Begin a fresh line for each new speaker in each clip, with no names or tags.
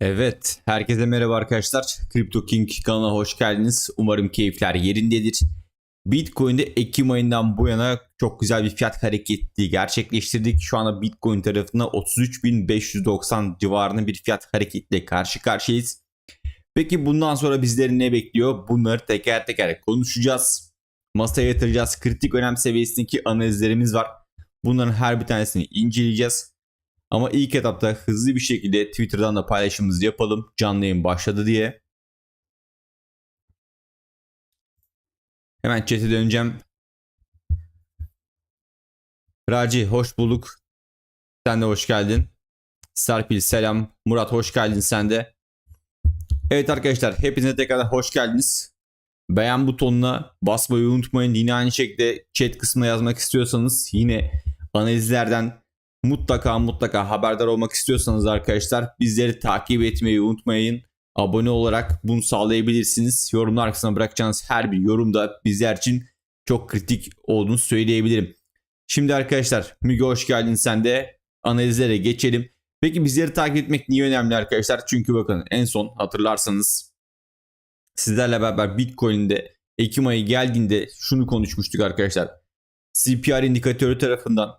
Evet, herkese merhaba arkadaşlar. Crypto King kanalına hoş geldiniz. Umarım keyifler yerindedir. Bitcoin'de Ekim ayından bu yana çok güzel bir fiyat hareketi gerçekleştirdik. Şu anda Bitcoin tarafında 33.590 civarında bir fiyat hareketle karşı karşıyayız. Peki bundan sonra bizleri ne bekliyor? Bunları teker teker konuşacağız. Masaya yatıracağız. Kritik önem seviyesindeki analizlerimiz var. Bunların her bir tanesini inceleyeceğiz. Ama ilk etapta hızlı bir şekilde Twitter'dan da paylaşımımızı yapalım. Canlı yayın başladı diye. Hemen chat'e döneceğim. Raci hoş bulduk. Sen de hoş geldin. Serpil selam. Murat hoş geldin sen de. Evet arkadaşlar hepinize tekrar hoş geldiniz. Beğen butonuna basmayı unutmayın. Yine aynı şekilde chat kısmına yazmak istiyorsanız yine analizlerden mutlaka mutlaka haberdar olmak istiyorsanız arkadaşlar bizleri takip etmeyi unutmayın. Abone olarak bunu sağlayabilirsiniz. Yorumlar kısmına bırakacağınız her bir yorumda bizler için çok kritik olduğunu söyleyebilirim. Şimdi arkadaşlar Müge hoş geldin sen de analizlere geçelim. Peki bizleri takip etmek niye önemli arkadaşlar? Çünkü bakın en son hatırlarsanız sizlerle beraber Bitcoin'de Ekim ayı geldiğinde şunu konuşmuştuk arkadaşlar. CPR indikatörü tarafından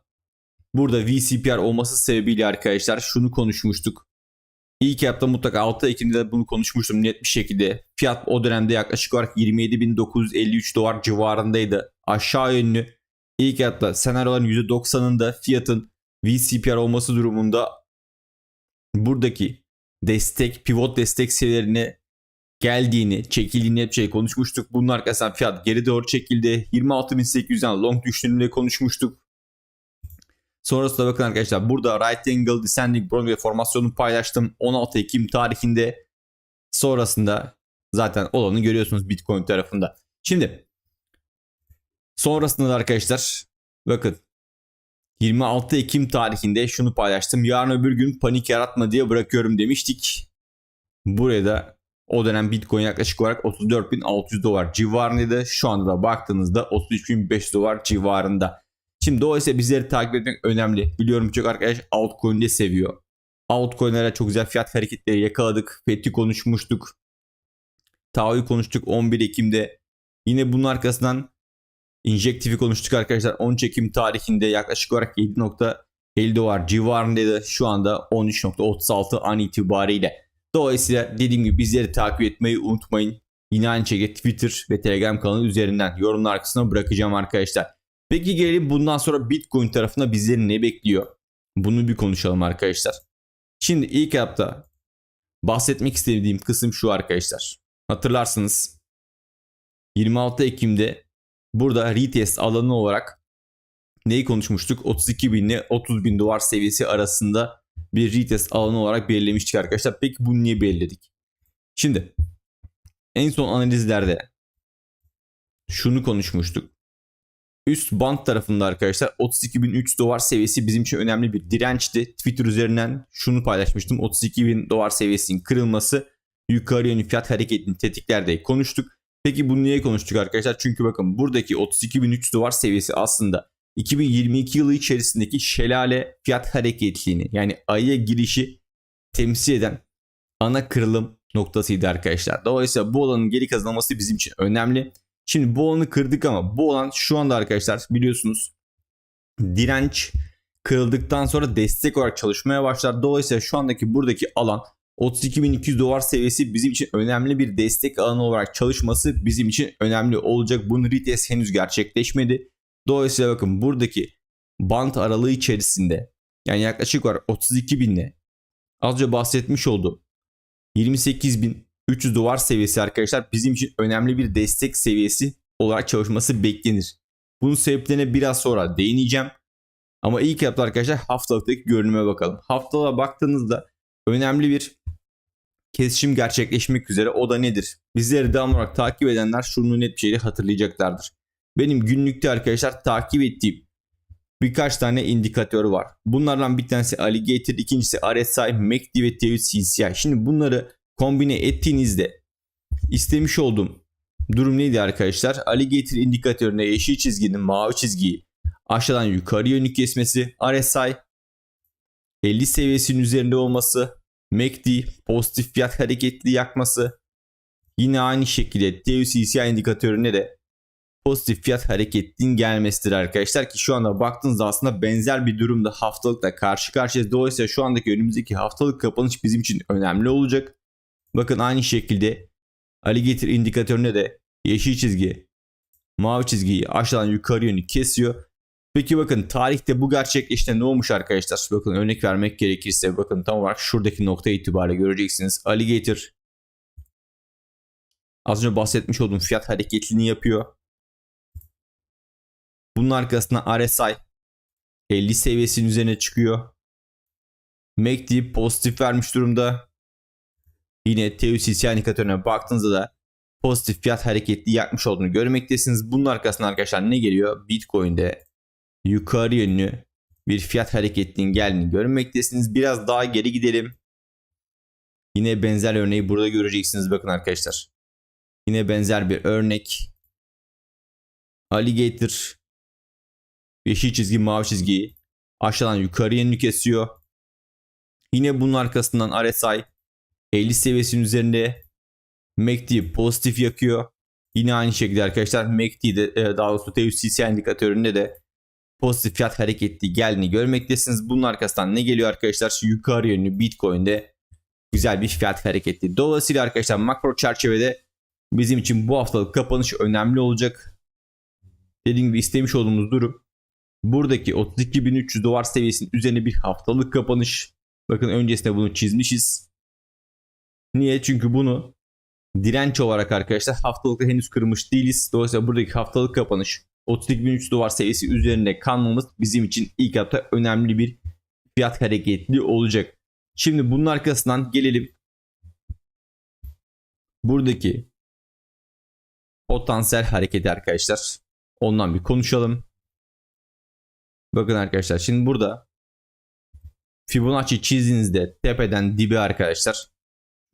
Burada VCPR olması sebebiyle arkadaşlar şunu konuşmuştuk. İlk hafta mutlaka 6 Ekim'de bunu konuşmuştum net bir şekilde. Fiyat o dönemde yaklaşık olarak 27.953 dolar civarındaydı. Aşağı yönlü ilk hafta senaryoların %90'ında fiyatın VCPR olması durumunda buradaki destek, pivot destek seviyelerine geldiğini, çekildiğini hep şey konuşmuştuk. Bunun arkasından fiyat geri doğru çekildi. 26.800'den long düştüğünü konuşmuştuk. Sonrasında bakın arkadaşlar burada right angle descending Broadway formasyonunu paylaştım 16 Ekim tarihinde. Sonrasında zaten olanı görüyorsunuz Bitcoin tarafında. Şimdi sonrasında da arkadaşlar bakın 26 Ekim tarihinde şunu paylaştım. Yarın öbür gün panik yaratma diye bırakıyorum demiştik. Buraya da o dönem Bitcoin yaklaşık olarak 34.600 dolar civarındaydı. Şu anda da baktığınızda 33.500 dolar civarında. Şimdi dolayısıyla bizleri takip etmek önemli. Biliyorum çok arkadaş altcoin'de seviyor. Altcoin'lere çok güzel fiyat hareketleri yakaladık. Fethi konuşmuştuk. Tao'yu konuştuk 11 Ekim'de. Yine bunun arkasından Injective'i konuştuk arkadaşlar. 13 Ekim tarihinde yaklaşık olarak 7.50 dolar civarındaydı. Şu anda 13.36 an itibariyle. Dolayısıyla dediğim gibi bizleri takip etmeyi unutmayın. Yine aynı şekilde Twitter ve Telegram kanalı üzerinden yorumlar kısmına bırakacağım arkadaşlar. Peki gelelim bundan sonra Bitcoin tarafında bizleri ne bekliyor? Bunu bir konuşalım arkadaşlar. Şimdi ilk hafta bahsetmek istediğim kısım şu arkadaşlar. Hatırlarsınız 26 Ekim'de burada retest alanı olarak neyi konuşmuştuk? 32 bin ile 30 bin dolar seviyesi arasında bir retest alanı olarak belirlemiştik arkadaşlar. Peki bunu niye belirledik? Şimdi en son analizlerde şunu konuşmuştuk. Üst band tarafında arkadaşlar 32.003 dolar seviyesi bizim için önemli bir dirençti. Twitter üzerinden şunu paylaşmıştım. 32.000 dolar seviyesinin kırılması yukarı yönlü fiyat hareketini tetikler konuştuk. Peki bunu niye konuştuk arkadaşlar? Çünkü bakın buradaki 32.003 dolar seviyesi aslında 2022 yılı içerisindeki şelale fiyat hareketliğini yani aya girişi temsil eden ana kırılım noktasıydı arkadaşlar. Dolayısıyla bu alanın geri kazanılması bizim için önemli. Şimdi bu alanı kırdık ama bu alan şu anda arkadaşlar biliyorsunuz direnç kırıldıktan sonra destek olarak çalışmaya başlar. Dolayısıyla şu andaki buradaki alan 32.200 dolar seviyesi bizim için önemli bir destek alanı olarak çalışması bizim için önemli olacak. Bunun retest henüz gerçekleşmedi. Dolayısıyla bakın buradaki bant aralığı içerisinde yani yaklaşık var 32 binle az önce bahsetmiş olduğum 28 bin 300 dolar seviyesi arkadaşlar bizim için önemli bir destek seviyesi olarak çalışması beklenir. Bunun sebeplerine biraz sonra değineceğim. Ama ilk etapta arkadaşlar haftalıktaki görünüme bakalım. Haftalığa baktığınızda önemli bir kesişim gerçekleşmek üzere. O da nedir? Bizleri devamlı olarak takip edenler şunu net bir şekilde hatırlayacaklardır. Benim günlükte arkadaşlar takip ettiğim birkaç tane indikatör var. Bunlardan bir tanesi Alligator, ikincisi RSI, MACD ve TVCCI. Şimdi bunları kombine ettiğinizde istemiş olduğum durum neydi arkadaşlar? Alligator indikatörüne yeşil çizginin mavi çizgiyi aşağıdan yukarı yönlük kesmesi, RSI 50 seviyesinin üzerinde olması MACD pozitif fiyat hareketli yakması. Yine aynı şekilde TUCCI indikatörüne de pozitif fiyat hareketliğin gelmesidir arkadaşlar ki şu anda baktığınızda aslında benzer bir durumda haftalıkta karşı karşıyayız. Dolayısıyla şu andaki önümüzdeki haftalık kapanış bizim için önemli olacak. Bakın aynı şekilde Alligator indikatörüne de yeşil çizgi mavi çizgiyi aşağıdan yukarı yönlü kesiyor. Peki bakın tarihte bu gerçekleşti ne olmuş arkadaşlar? Bakın örnek vermek gerekirse bakın tam olarak şuradaki nokta itibariyle göreceksiniz. Alligator az önce bahsetmiş olduğum fiyat hareketliliğini yapıyor. Bunun arkasına RSI 50 seviyesinin üzerine çıkıyor. MACD pozitif vermiş durumda. Yine TUCC indikatörüne baktığınızda da pozitif fiyat hareketli yapmış olduğunu görmektesiniz. Bunun arkasına arkadaşlar ne geliyor? Bitcoin'de yukarı yönlü bir fiyat hareketliliğin geldiğini görmektesiniz. Biraz daha geri gidelim. Yine benzer örneği burada göreceksiniz bakın arkadaşlar. Yine benzer bir örnek. Alligator yeşil çizgi mavi çizgiyi aşağıdan yukarı yönlü kesiyor. Yine bunun arkasından RSI 50 seviyesinin üzerinde MACD pozitif yakıyor. Yine aynı şekilde arkadaşlar MACD'de e, daha doğrusu TUCC indikatöründe de pozitif fiyat hareketli geldiğini görmektesiniz. Bunun arkasından ne geliyor arkadaşlar? Yukarı yönlü Bitcoin'de güzel bir fiyat hareketli. Dolayısıyla arkadaşlar makro çerçevede bizim için bu haftalık kapanış önemli olacak. Dediğim gibi istemiş olduğumuz durum buradaki 32.300 dolar seviyesinin üzerine bir haftalık kapanış. Bakın öncesinde bunu çizmişiz. Niye? Çünkü bunu direnç olarak arkadaşlar haftalıkta henüz kırmış değiliz. Dolayısıyla buradaki haftalık kapanış 32.300 dolar seviyesi üzerinde kalmamız bizim için ilk hafta önemli bir fiyat hareketli olacak. Şimdi bunun arkasından gelelim buradaki potansiyel hareketi arkadaşlar. Ondan bir konuşalım. Bakın arkadaşlar şimdi burada Fibonacci çizdiğinizde tepeden dibe arkadaşlar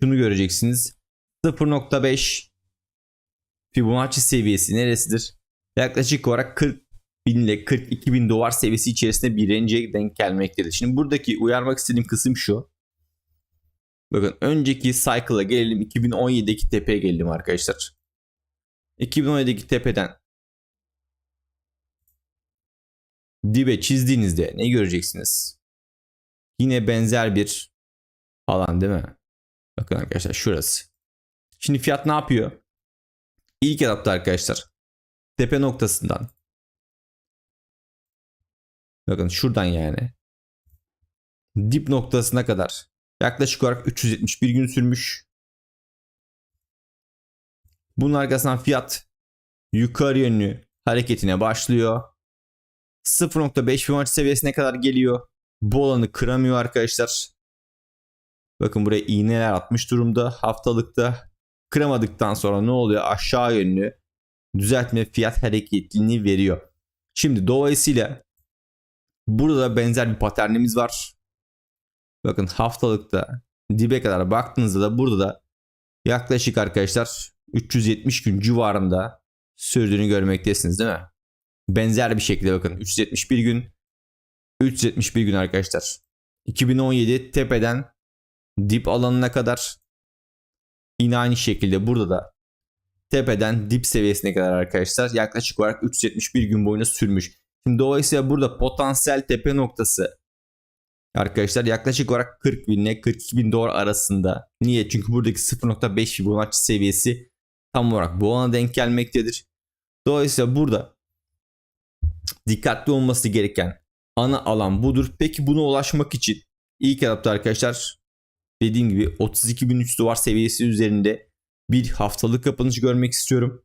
şunu göreceksiniz. 0.5 Fibonacci seviyesi neresidir? Yaklaşık olarak 40 bin ile 42 bin dolar seviyesi içerisinde bir range'e denk gelmektedir. Şimdi buradaki uyarmak istediğim kısım şu. Bakın önceki cycle'a gelelim 2017'deki tepeye gelelim arkadaşlar. 2017'deki tepeden dibe çizdiğinizde ne göreceksiniz? Yine benzer bir alan değil mi? Bakın arkadaşlar şurası. Şimdi fiyat ne yapıyor? İlk etapta arkadaşlar tepe noktasından bakın şuradan yani dip noktasına kadar yaklaşık olarak 371 gün sürmüş. Bunun arkasından fiyat yukarı yönlü hareketine başlıyor. 0.5 Fibonacci seviyesine kadar geliyor. Bu alanı kıramıyor arkadaşlar. Bakın buraya iğneler atmış durumda. Haftalıkta kıramadıktan sonra ne oluyor? Aşağı yönlü düzeltme fiyat hareketliliğini veriyor. Şimdi dolayısıyla burada da benzer bir paternimiz var. Bakın haftalıkta dibe kadar baktığınızda da burada da yaklaşık arkadaşlar 370 gün civarında sürdüğünü görmektesiniz değil mi? Benzer bir şekilde bakın 371 gün 371 gün arkadaşlar. 2017 tepeden dip alanına kadar yine aynı şekilde burada da tepeden dip seviyesine kadar arkadaşlar yaklaşık olarak 371 gün boyunca sürmüş. Şimdi dolayısıyla burada potansiyel tepe noktası arkadaşlar yaklaşık olarak 40 bin ile 42 bin dolar arasında. Niye? Çünkü buradaki 0.5 Fibonacci seviyesi tam olarak bu alana denk gelmektedir. Dolayısıyla burada dikkatli olması gereken ana alan budur. Peki buna ulaşmak için ilk etapta arkadaşlar dediğim gibi 32.300 dolar seviyesi üzerinde bir haftalık kapanış görmek istiyorum.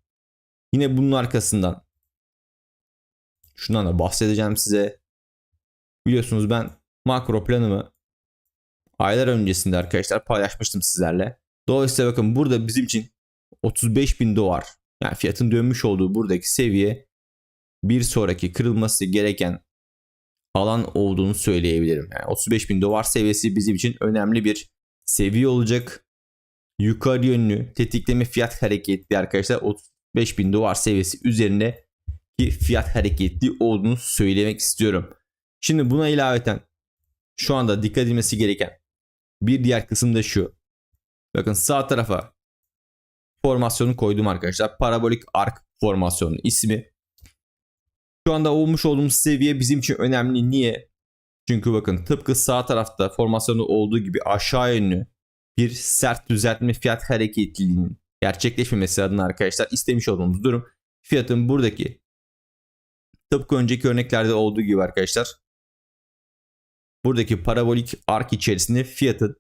Yine bunun arkasından şundan da bahsedeceğim size. Biliyorsunuz ben makro planımı aylar öncesinde arkadaşlar paylaşmıştım sizlerle. Dolayısıyla bakın burada bizim için 35 bin dolar yani fiyatın dönmüş olduğu buradaki seviye bir sonraki kırılması gereken alan olduğunu söyleyebilirim. Yani 35 bin dolar seviyesi bizim için önemli bir seviye olacak. Yukarı yönlü tetikleme fiyat hareketli arkadaşlar 35 bin dolar seviyesi üzerinde ki fiyat hareketli olduğunu söylemek istiyorum. Şimdi buna ilaveten şu anda dikkat edilmesi gereken Bir diğer kısım da şu. Bakın sağ tarafa formasyonu koydum arkadaşlar. Parabolik ark formasyonu ismi. Şu anda olmuş olduğumuz seviye bizim için önemli. Niye? Çünkü bakın tıpkı sağ tarafta formasyonu olduğu gibi aşağı yönlü bir sert düzeltme fiyat hareketliliğinin gerçekleşmemesi adına arkadaşlar istemiş olduğumuz durum fiyatın buradaki tıpkı önceki örneklerde olduğu gibi arkadaşlar buradaki parabolik ark içerisinde fiyatın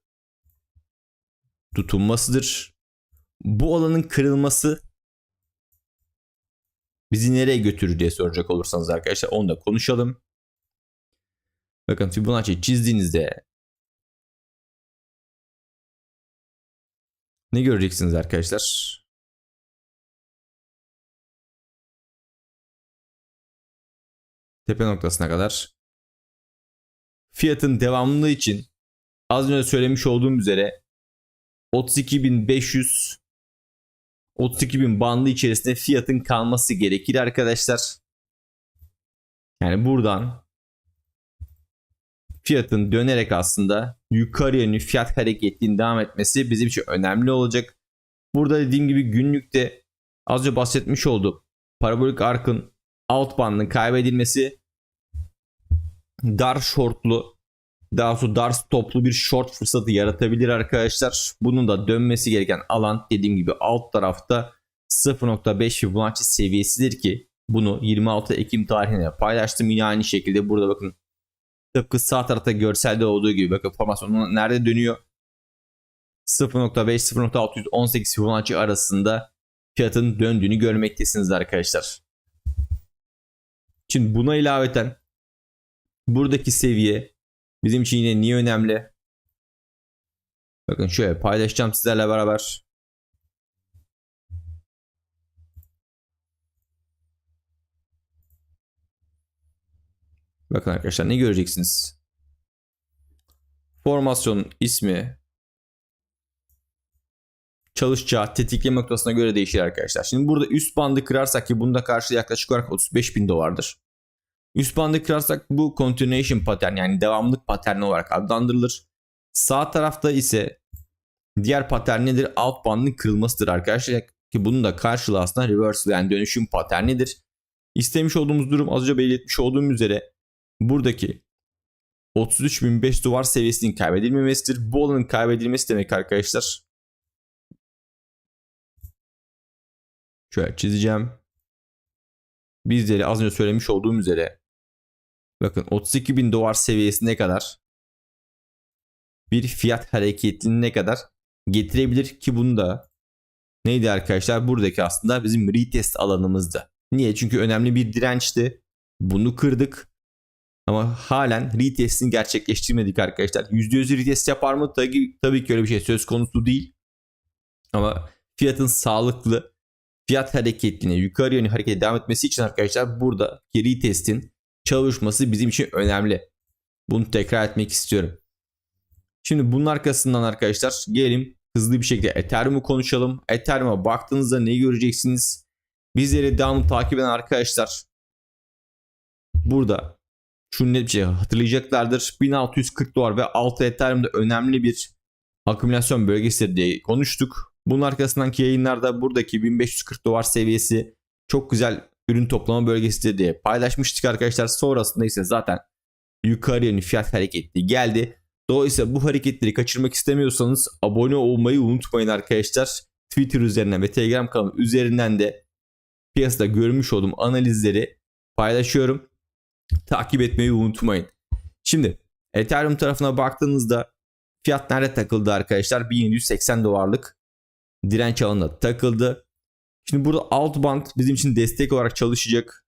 tutunmasıdır. Bu alanın kırılması bizi nereye götürür diye soracak olursanız arkadaşlar onu da konuşalım. Bakın Fibonacci çizdiğinizde ne göreceksiniz arkadaşlar? Tepe noktasına kadar fiyatın devamlılığı için az önce söylemiş olduğum üzere 32.500 32.000 bandı içerisinde fiyatın kalması gerekir arkadaşlar. Yani buradan fiyatın dönerek aslında yukarı yönlü fiyat hareketliğinin devam etmesi bizim için önemli olacak. Burada dediğim gibi günlükte az önce bahsetmiş olduğum parabolik arkın alt bandının kaybedilmesi dar shortlu daha sonra dar stoplu bir short fırsatı yaratabilir arkadaşlar. Bunun da dönmesi gereken alan dediğim gibi alt tarafta 0.5 Fibonacci seviyesidir ki bunu 26 Ekim tarihine paylaştım. Yine aynı şekilde burada bakın tıpkı sağ tarafta görselde olduğu gibi bakın formasyon nerede dönüyor? 0.5-0.618 Fibonacci arasında fiyatın döndüğünü görmektesiniz arkadaşlar. Şimdi buna ilaveten buradaki seviye bizim için yine niye önemli? Bakın şöyle paylaşacağım sizlerle beraber. Bakın arkadaşlar ne göreceksiniz? Formasyonun ismi çalışacağı tetikleme noktasına göre değişir arkadaşlar. Şimdi burada üst bandı kırarsak ki bunda karşı yaklaşık olarak 35 bin dolardır. Üst bandı kırarsak bu continuation pattern yani devamlık paterni olarak adlandırılır. Sağ tarafta ise diğer patern nedir? Alt bandın kırılmasıdır arkadaşlar. Ki bunun da karşılığı aslında reversal yani dönüşüm paternidir. İstemiş olduğumuz durum az önce belirtmiş olduğum üzere buradaki 33.500 duvar seviyesinin kaybedilmemesidir. Bu alanın kaybedilmesi demek arkadaşlar. Şöyle çizeceğim. Bizleri az önce söylemiş olduğum üzere bakın 32.000 dolar seviyesine kadar bir fiyat hareketini kadar getirebilir ki bunu da neydi arkadaşlar buradaki aslında bizim retest alanımızdı. Niye? Çünkü önemli bir dirençti. Bunu kırdık. Ama halen retestini gerçekleştirmedik arkadaşlar. %100 retest yapar mı? Tabii, tabii ki öyle bir şey söz konusu değil. Ama fiyatın sağlıklı fiyat hareketine yukarı yönlü hareket devam etmesi için arkadaşlar burada retestin çalışması bizim için önemli. Bunu tekrar etmek istiyorum. Şimdi bunun arkasından arkadaşlar gelelim hızlı bir şekilde Ethereum'u konuşalım. Ethereum'a baktığınızda ne göreceksiniz? Bizleri devamlı takip eden arkadaşlar burada şunu net bir şey hatırlayacaklardır. 1640 dolar ve altı Ethereum'da önemli bir akümülasyon bölgesidir diye konuştuk. Bunun arkasındaki yayınlarda buradaki 1540 dolar seviyesi çok güzel ürün toplama bölgesidir diye paylaşmıştık arkadaşlar. Sonrasında ise zaten yukarı yönlü fiyat hareketli geldi. Dolayısıyla bu hareketleri kaçırmak istemiyorsanız abone olmayı unutmayın arkadaşlar. Twitter üzerinden ve Telegram kanalı üzerinden de piyasada görmüş olduğum analizleri paylaşıyorum. Takip etmeyi unutmayın. Şimdi Ethereum tarafına baktığınızda fiyat nerede takıldı arkadaşlar? 1780 dolarlık direnç alanına takıldı. Şimdi burada alt band bizim için destek olarak çalışacak.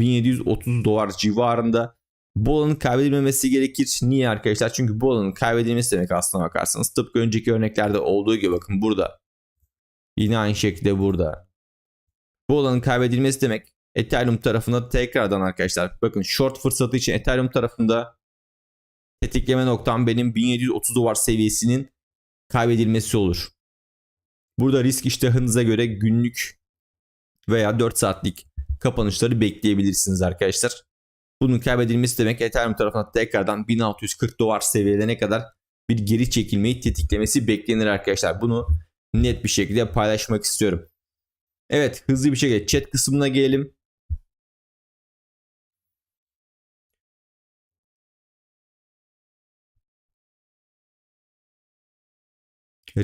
1730 dolar civarında. Bu alanın kaybedilmemesi gerekir. Niye arkadaşlar? Çünkü bu alanın kaybedilmesi demek aslına bakarsanız. Tıpkı önceki örneklerde olduğu gibi bakın burada. Yine aynı şekilde burada. Bu alanın kaybedilmesi demek Ethereum tarafında tekrardan arkadaşlar bakın short fırsatı için Ethereum tarafında tetikleme noktam benim 1730 dolar seviyesinin kaybedilmesi olur. Burada risk iştahınıza göre günlük veya 4 saatlik kapanışları bekleyebilirsiniz arkadaşlar. Bunun kaybedilmesi demek Ethereum tarafına tekrardan 1640 dolar seviyelerine kadar bir geri çekilmeyi tetiklemesi beklenir arkadaşlar. Bunu net bir şekilde paylaşmak istiyorum. Evet hızlı bir şekilde chat kısmına gelelim.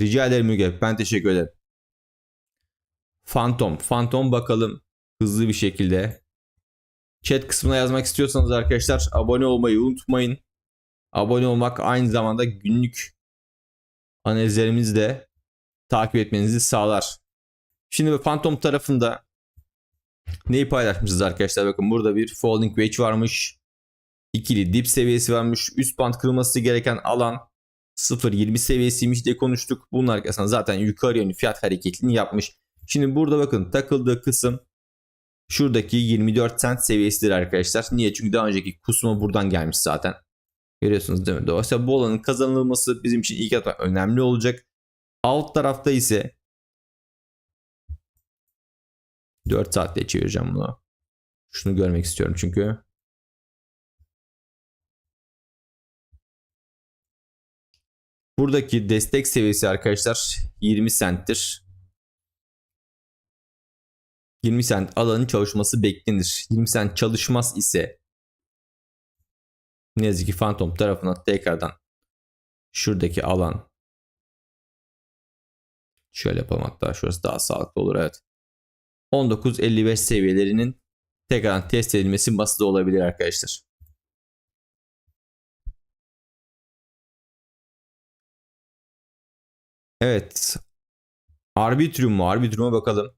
Rica ederim Müge. Ben teşekkür ederim. Phantom. Phantom bakalım hızlı bir şekilde. Chat kısmına yazmak istiyorsanız arkadaşlar abone olmayı unutmayın. Abone olmak aynı zamanda günlük analizlerimizi de takip etmenizi sağlar. Şimdi Phantom tarafında neyi paylaşmışız arkadaşlar? Bakın burada bir falling wedge varmış. İkili dip seviyesi varmış. Üst band kırılması gereken alan 0.20 seviyesiymiş diye konuştuk. Bunun arkasında zaten yukarı yönlü fiyat hareketini yapmış. Şimdi burada bakın takıldığı kısım şuradaki 24 cent seviyesidir arkadaşlar. Niye? Çünkü daha önceki kusma buradan gelmiş zaten. Görüyorsunuz değil mi? Dolayısıyla bu alanın kazanılması bizim için ilk etap önemli olacak. Alt tarafta ise 4 saatte çevireceğim bunu. Şunu görmek istiyorum çünkü. Buradaki destek seviyesi arkadaşlar 20 centtir. 20 cent alanın çalışması beklenir. 20 cent çalışmaz ise ne yazık ki Phantom tarafına tekrardan şuradaki alan şöyle yapalım hatta şurası daha sağlıklı olur evet. 19.55 seviyelerinin tekrardan test edilmesi masada olabilir arkadaşlar. Evet. Arbitrium mu? Arbitrium'a bakalım.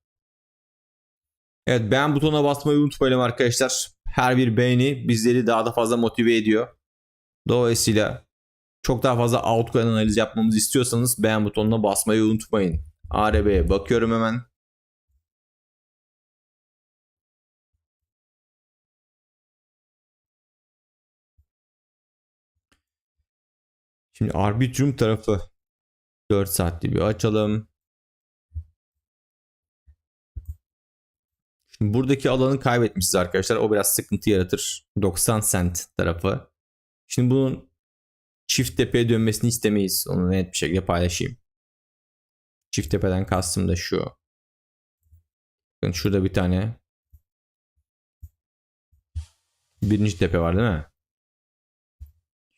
Evet beğen butonuna basmayı unutmayalım arkadaşlar. Her bir beğeni bizleri daha da fazla motive ediyor. Dolayısıyla çok daha fazla altcoin analiz yapmamızı istiyorsanız beğen butonuna basmayı unutmayın. ARB'ye bakıyorum hemen. Şimdi Arbitrium tarafı 4 saatli bir açalım. Şimdi buradaki alanı kaybetmişiz arkadaşlar. O biraz sıkıntı yaratır. 90 cent tarafı. Şimdi bunun çift tepeye dönmesini istemeyiz. Onu net bir şekilde paylaşayım. Çift tepeden kastım da şu. Bakın şurada bir tane birinci tepe var değil mi?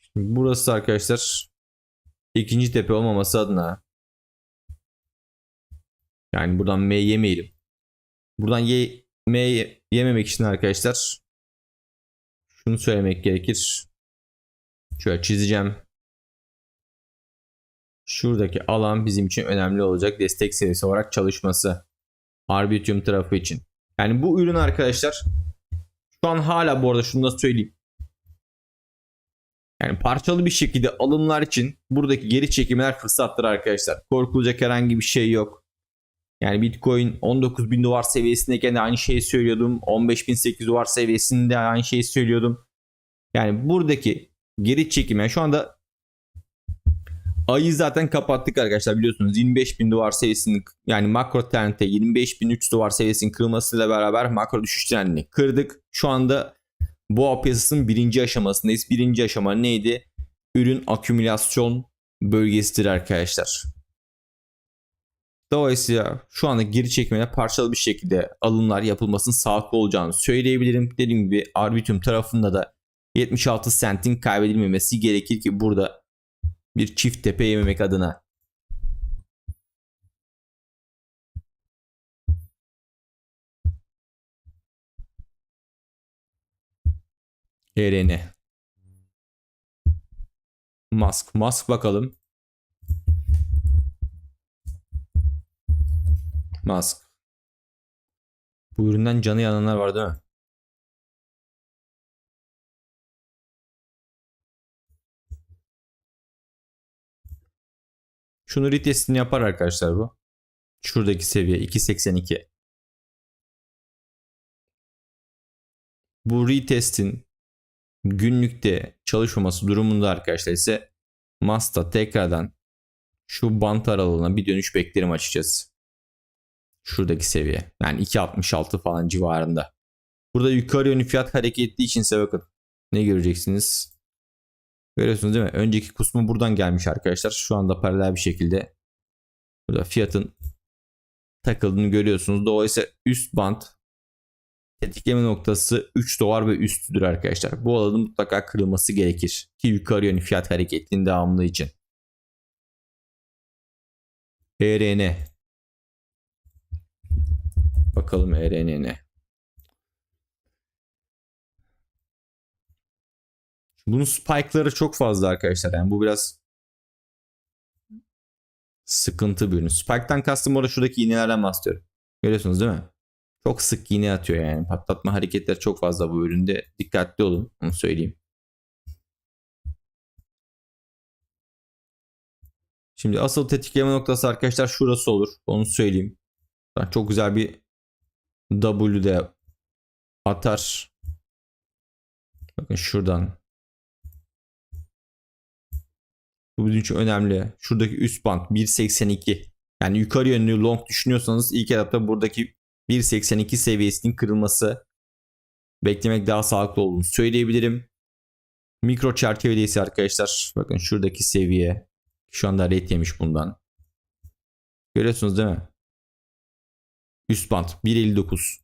Şimdi burası arkadaşlar ikinci tepe olmaması adına yani buradan M yemeyelim. Buradan ye, M yememek için arkadaşlar şunu söylemek gerekir. Şöyle çizeceğim. Şuradaki alan bizim için önemli olacak destek seviyesi olarak çalışması. Arbitrium tarafı için. Yani bu ürün arkadaşlar şu an hala bu arada şunu da söyleyeyim. Yani parçalı bir şekilde alımlar için buradaki geri çekimler fırsattır arkadaşlar. Korkulacak herhangi bir şey yok. Yani Bitcoin 19 bin dolar seviyesindeyken de aynı şeyi söylüyordum. 15.800 dolar seviyesinde aynı şeyi söylüyordum. Yani buradaki geri çekim yani şu anda ayı zaten kapattık arkadaşlar biliyorsunuz 25 bin dolar seviyesinin yani makro trendte 25 bin 3 dolar seviyesinin kırılmasıyla beraber makro düşüş trendini kırdık. Şu anda boğa piyasasının birinci aşamasındayız. Birinci aşama neydi? Ürün akümülasyon bölgesidir arkadaşlar. Dolayısıyla şu anda geri çekmeye parçalı bir şekilde alımlar yapılmasının sağlıklı olacağını söyleyebilirim. Dediğim gibi Arbitrium tarafında da 76 sentin kaybedilmemesi gerekir ki burada bir çift tepe yememek adına. ERN. Mask. Mask bakalım. Mask. Bu üründen canı yananlar var değil mi? Şunu retestini yapar arkadaşlar bu. Şuradaki seviye 2.82. Bu retestin günlükte çalışmaması durumunda arkadaşlar ise Masta tekrardan şu bant aralığına bir dönüş beklerim açıkçası. Şuradaki seviye. Yani 2.66 falan civarında. Burada yukarı yönlü fiyat hareketli içinse bakın. Ne göreceksiniz? Görüyorsunuz değil mi? Önceki kusma buradan gelmiş arkadaşlar. Şu anda paralel bir şekilde burada fiyatın takıldığını görüyorsunuz. Dolayısıyla üst band tetikleme noktası 3 dolar ve üstüdür arkadaşlar. Bu alanın mutlaka kırılması gerekir ki yukarı yönlü fiyat hareketinin devamlı için. ERN Bakalım ERN ne? Bunun spike'ları çok fazla arkadaşlar. Yani bu biraz sıkıntı bir ürün. Spike'tan kastım orada şuradaki iğnelerden bahsediyorum. Görüyorsunuz değil mi? Çok sık iğne atıyor yani. Patlatma hareketleri çok fazla bu üründe. Dikkatli olun. Onu söyleyeyim. Şimdi asıl tetikleme noktası arkadaşlar şurası olur. Onu söyleyeyim. Çok güzel bir W'de atar. Bakın şuradan. Bu bizim için önemli. Şuradaki üst band 1.82. Yani yukarı yönlü long düşünüyorsanız ilk etapta buradaki 1.82 seviyesinin kırılması beklemek daha sağlıklı olduğunu söyleyebilirim. Mikro çerçevedeyse arkadaşlar bakın şuradaki seviye şu anda red yemiş bundan. Görüyorsunuz değil mi? Üst band 1.59.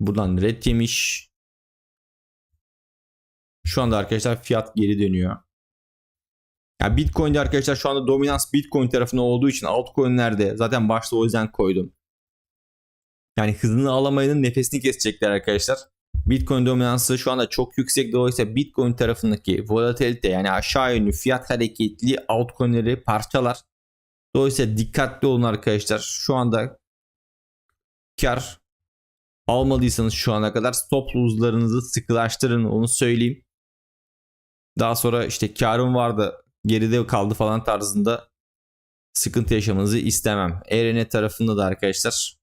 Buradan red yemiş. Şu anda arkadaşlar fiyat geri dönüyor. Yani Bitcoin'de arkadaşlar şu anda dominans Bitcoin tarafında olduğu için altcoin'lerde zaten başta o yüzden koydum. Yani hızını alamayanın nefesini kesecekler arkadaşlar. Bitcoin dominansı şu anda çok yüksek. Dolayısıyla Bitcoin tarafındaki volatilite yani aşağı yönlü fiyat hareketli altcoin'leri parçalar. Dolayısıyla dikkatli olun arkadaşlar. Şu anda kar almadıysanız şu ana kadar stop loss'larınızı sıkılaştırın onu söyleyeyim. Daha sonra işte karım vardı geride kaldı falan tarzında sıkıntı yaşamanızı istemem. ERN tarafında da arkadaşlar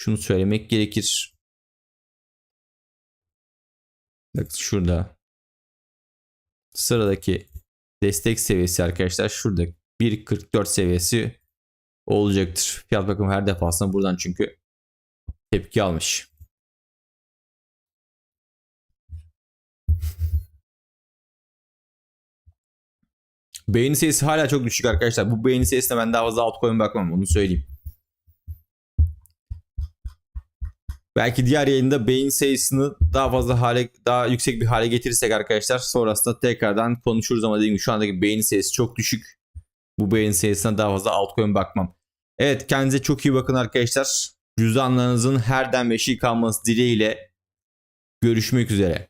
şunu söylemek gerekir. Bak şurada sıradaki destek seviyesi arkadaşlar şurada 1.44 seviyesi olacaktır. Fiyat bakım her defasında buradan çünkü tepki almış. Beğeni sayısı hala çok düşük arkadaşlar. Bu beğeni sayısına ben daha fazla altcoin bakmam onu söyleyeyim. Belki diğer yayında beğeni sayısını daha fazla hale daha yüksek bir hale getirirsek arkadaşlar sonrasında tekrardan konuşuruz ama dediğim gibi şu andaki beğeni sayısı çok düşük. Bu beğeni sayısına daha fazla altcoin bakmam. Evet kendinize çok iyi bakın arkadaşlar. Cüzdanlarınızın her dem beşiği kalması dileğiyle görüşmek üzere.